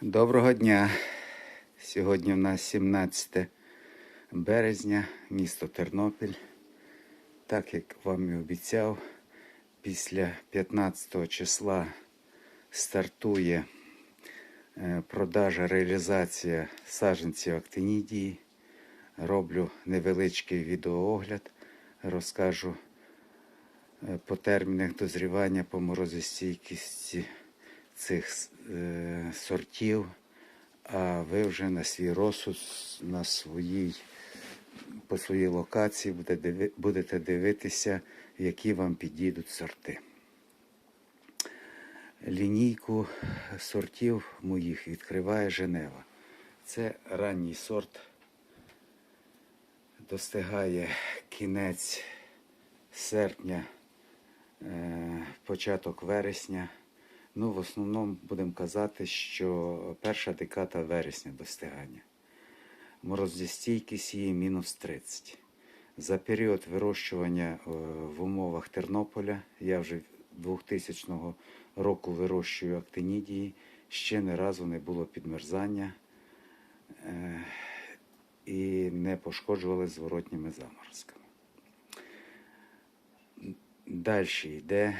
Доброго дня. Сьогодні в нас 17 березня, місто Тернопіль. Так як вам і обіцяв, після 15 числа стартує е, продажа, реалізація саджанців актинідії. Роблю невеличкий відеоогляд, розкажу е, по термінах дозрівання, по морозостійкості цих сортів, а ви вже на свій розсуд, на своїй, по своїй локації будете, дивитися, які вам підійдуть сорти. Лінійку сортів моїх відкриває Женева. Це ранній сорт. Достигає кінець серпня, е, початок вересня. Ну, в основному будемо казати, що перша декада вересня достигання. Морозостійкість її мінус 30. За період вирощування е, в умовах Тернополя, я вже 2000 року вирощую актинідії, ще не разу не було підмерзання е, і не пошкоджували зворотніми заморозками. Далі йде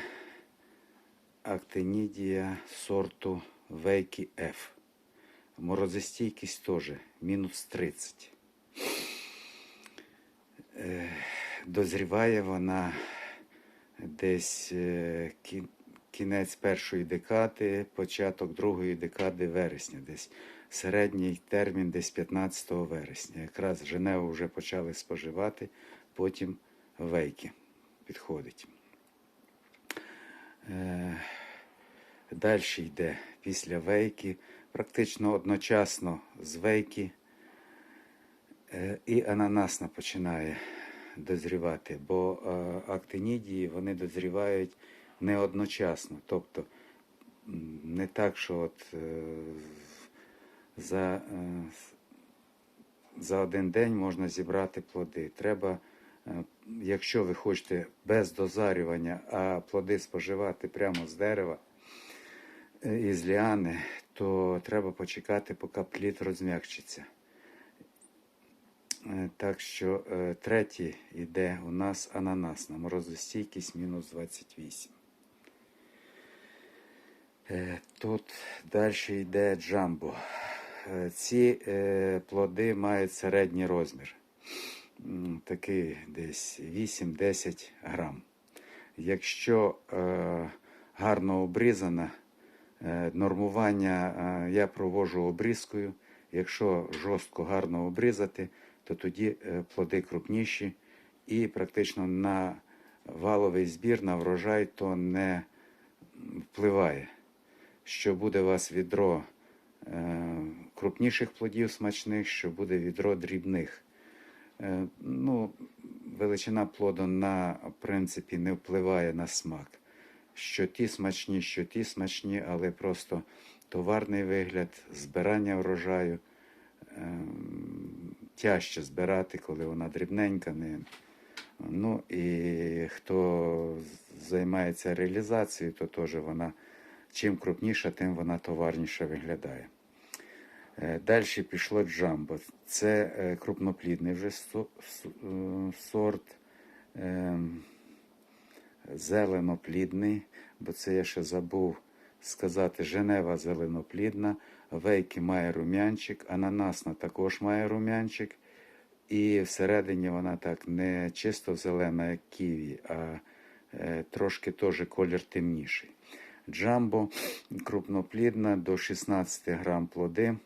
актинідія сорту Вейкі F. Морозостійкість теж мінус 30. Е, Дозріває вона десь е, кінець першої декади, початок другої декади вересня, десь середній термін десь 15 вересня. Якраз Женеву вже почали споживати, потім вейки підходить. Далі йде після вейки, практично одночасно з вейки е, і ананасна починає дозрівати, бо е, актинідії вони дозрівають не одночасно. Тобто не так, що от е, за, за один день можна зібрати плоди. Треба, якщо ви хочете без дозарювання, а плоди споживати прямо з дерева із ліани, то треба почекати, поки плід розм'якчиться. Е, Так що е, третій йде у нас ананасна, морозостійкість мінус 28. Е, Тут далі йде джамбо. Е, Ці е, плоди мають середній розмір. Такий десь 8-10 грам. Якщо е, гарно обрізана, е, нормування е, я проводжу обрізкою. Якщо жорстко гарно обрізати, то тоді е, плоди крупніші і практично на валовий збір, на врожай то не впливає. Що буде у вас відро е, крупніших плодів смачних, що буде відро дрібних. Е, ну, величина плоду на принципі не впливає на смак. Що ті смачні, що ті смачні, але просто товарний вигляд, збирання врожаю ем, тяжче збирати, коли вона дрібненька. Не... Ну і хто займається реалізацією, то теж вона чим крупніша, тим вона товарніше виглядає. Далі пішло джамбо. Це е, крупноплідний вже е, сорт. Зелenoплідний, бо це я ще забув сказати. Женева зеленоплідна, вейки має рум'янчик, ананасна також має рум'янчик. І всередині вона так не чисто зелена, як ківі, а е, трошки теж колір темніший. Джамбо крупноплідна до 16 грам плоди,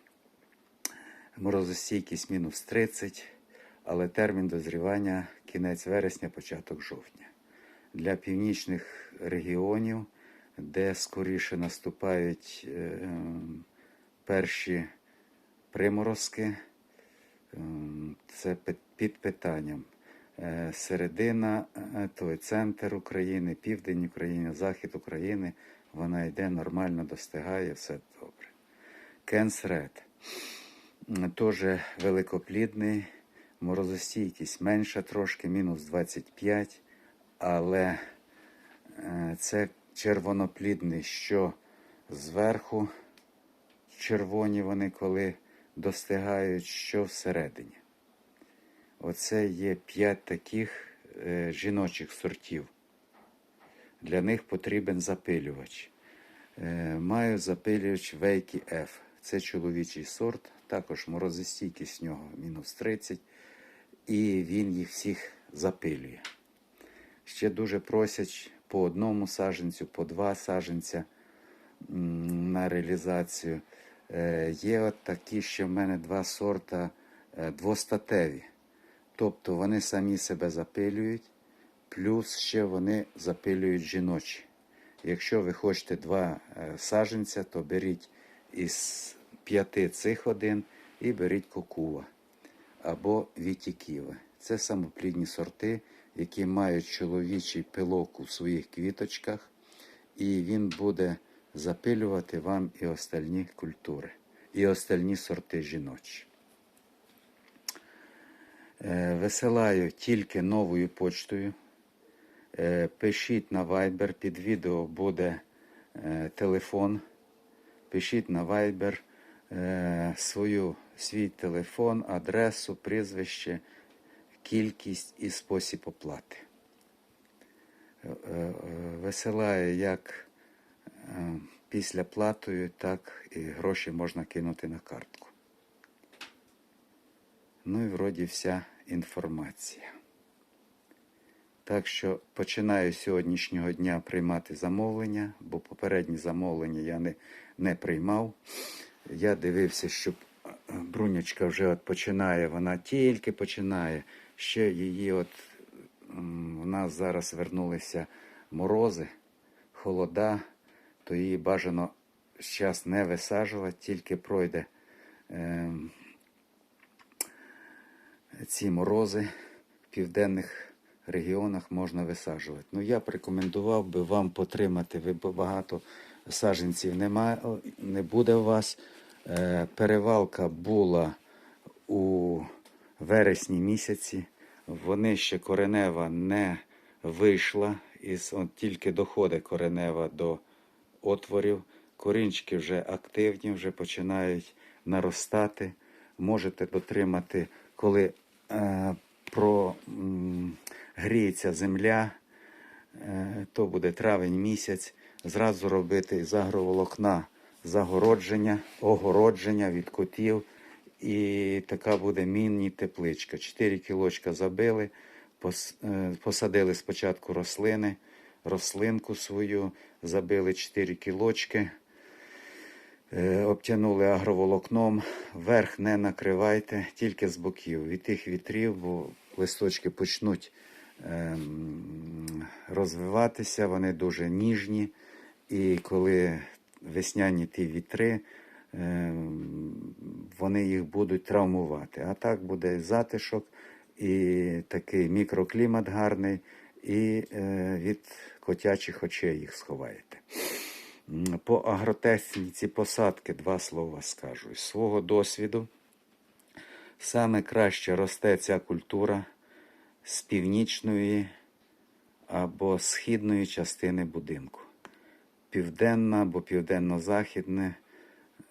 морозостійкість мінус 30, але термін дозрівання кінець вересня, початок жовтня. Для північних регіонів, де скоріше наступають е, перші приморозки, Ем, Це під питанням. Е, Середина, е, той центр України, південь України, захід України, вона йде нормально, достигає, все добре. Кенсред. Теж великоплідний, морозостійкість менша трошки, мінус 25, але е, це червоноплідний, що зверху, червоні вони коли достигають, що всередині. Оце є п'ять таких е, жіночих сортів. Для них потрібен запилювач. Е, маю запилювач Вейкі F. Це чоловічий сорт, також морозостійкість в нього мінус 30, і він їх всіх запилює. Ще дуже просять по одному саженцю, по два саженця на реалізацію. Е, Є от такі, що в мене два сорта е, двостатеві. Тобто вони самі себе запилюють, плюс ще вони запилюють жіночі. Якщо ви хочете два е, саженця, то беріть із п'яти цих один і беріть кокува або вітіківе. Це самоплідні сорти, які мають чоловічий пилок у своїх квіточках, і він буде запилювати вам і остальні культури, і остальні сорти жіночі. Е, Висилаю тільки новою почтою. Е, Пишіть на Viber, під відео буде е, телефон. Пишіть на Viber свою, свій телефон, адресу, прізвище, кількість і спосіб оплати. Е, е, як е, після платою, так і гроші можна кинути на картку. Ну і вроді вся інформація. Так що починаю з сьогоднішнього дня приймати замовлення, бо попередні замовлення я не, не приймав. Я дивився, щоб е, брунячка вже от починає, вона тільки починає. Ще її от у нас зараз вернулися морози, холода, то її бажано зараз не висаджувати, тільки пройде. ем, ці морози в південних регіонах можна висаджувати. Ну, я б рекомендував би вам потримати. Ви багато саджанців немає, не буде у вас. Е, Перевалка була у вересні місяці. Вони ще коренева не вийшла, і тільки доходить коренева до отворів. Корінчики вже активні, вже починають наростати. Можете дотримати, коли е, про, м, гріється земля, е, то буде травень місяць, зразу робити з агроволокна загородження, огородження від котів. І така буде міні-тепличка. Чотири кілочка забили, е, посадили спочатку рослини, рослинку свою, забили 4 кілочки, е, обтянули агроволокном, верх не накривайте, тільки з боків. Від тих вітрів, бо листочки почнуть ем, розвиватися, вони дуже ніжні. І коли весняні ті вітри, вони їх будуть травмувати. А так буде затишок і такий мікроклімат гарний, і е, від котячих очей їх сховаєте. По агротехніці посадки два слова скажу. З свого досвіду саме краще росте ця культура з північної або східної частини будинку. Південна або південно-західне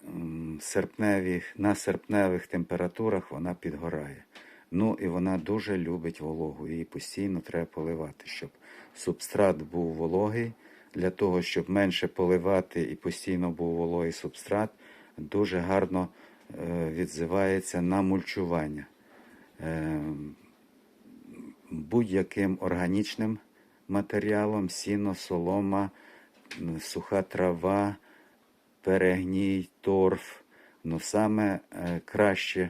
м, серпневі, на серпневих температурах вона підгорає. Ну і вона дуже любить вологу. Її постійно треба поливати, щоб субстрат був вологий. Для того, щоб менше поливати і постійно був вологий субстрат, дуже гарно е, відзивається на мульчування. Е, будь-яким органічним матеріалом, сіно, солома, суха трава, перегній, торф. Ну саме е, краще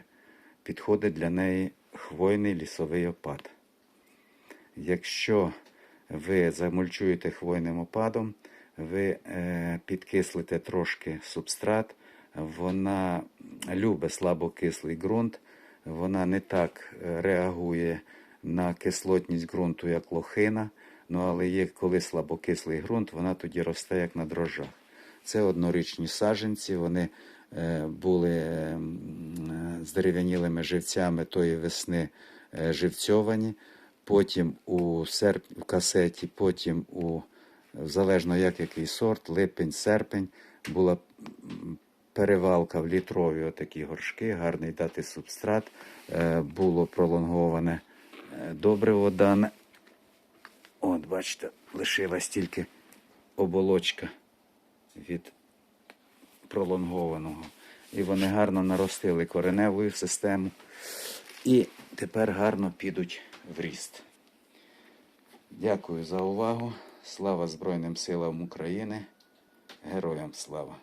підходить для неї хвойний лісовий опад. Якщо ви замульчуєте хвойним опадом, ви е, підкислите трошки субстрат, вона любить слабокислий ґрунт, вона не так е, реагує на кислотність ґрунту, як лохина. Ну, але є коли слабокислий ґрунт, вона тоді росте як на дрожжах. Це однорічні саджанці, вони е, були е, е, з дерев'янілими живцями тої весни живцьовані, потім у серп... в касеті, потім у залежно як який сорт, липень, серпень, була перевалка в літрові отакі горшки, гарний дати субстрат. Було пролонговане е, добриво дане. От, бачите, лишилась тільки оболочка від пролонгованого. І вони гарно наростили кореневу систему. І тепер гарно підуть в ріст. Дякую за увагу. Слава Збройним силам України. Героям слава!